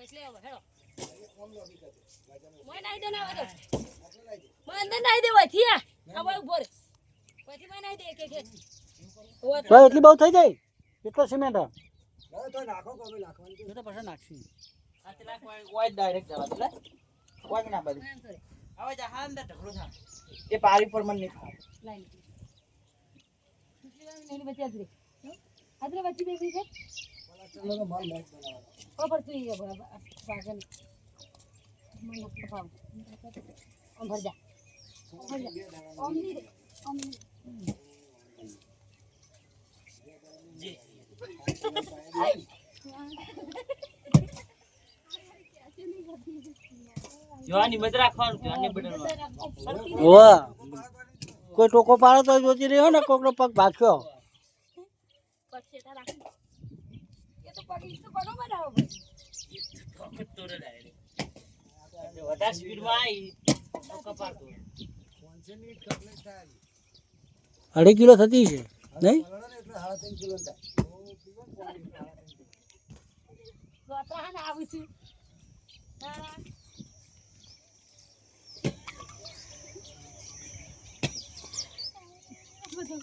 બસ હવે હેડો. મોય નાઈ દે ના હવે તો નાઈ દે વથી આ આ ઊભો રે. વથી મોય નાઈ દે એક એક એક. એટલી બહુ થઈ જાય? કેટલો સિમેન્ટ એ તો પછી નાખશું. હાથે લાખ વાય ડાયરેક્ટ જવા દે વાય ના બધું હવે જા હા અંદર ઢગલો થા. એ પારી પર મને નહીં લાઈ આદરે આદરે બેસી છે? જોવાની મત રાખવાનું, જોવાની કોઈ ટોકો પાડો તો જોતી રહ્યો ને કોકનો પગ ભાગ્યો. પક્ષેતા રાખી એ તો પગ તો બનો બનાવો ભાઈ. તોરે ડાયરેક્ટ વધારે સ્પીડમાં આવી તો કપાતો. અઢી કિલો થતી છે નહીં? આવું છું. બધું